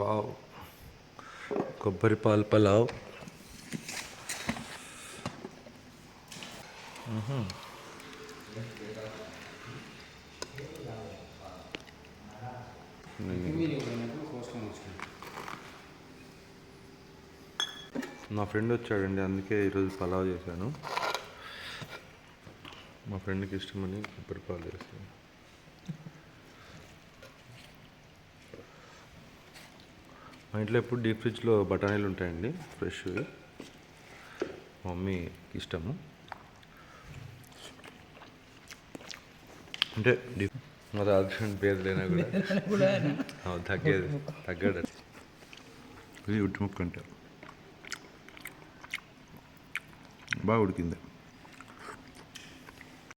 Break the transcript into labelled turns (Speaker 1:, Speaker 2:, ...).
Speaker 1: Wow. కొబ్బరి పాలు పలావ్. నా ఫ్రెండ్ వచ్చాడండి అందుకే ఈరోజు పలావ్ చేశాను. మా ఫ్రెండ్కి ఇష్టమని కొబ్బరి పాలు చేశాను. మా ఇంట్లో ఎప్పుడు డీప్ ఫ్రిడ్జ్లో బఠానీలు ఉంటాయండి ఫ్రెష్ మా మమ్మీకి ఇష్టము. అంటే డీప్ మా దాదాపు పేరు లేనా కూడా తగ్గేది తగ్గాడు. ఇది ఉట్టి ముక్క అంటే. బాగా ఉడికింది.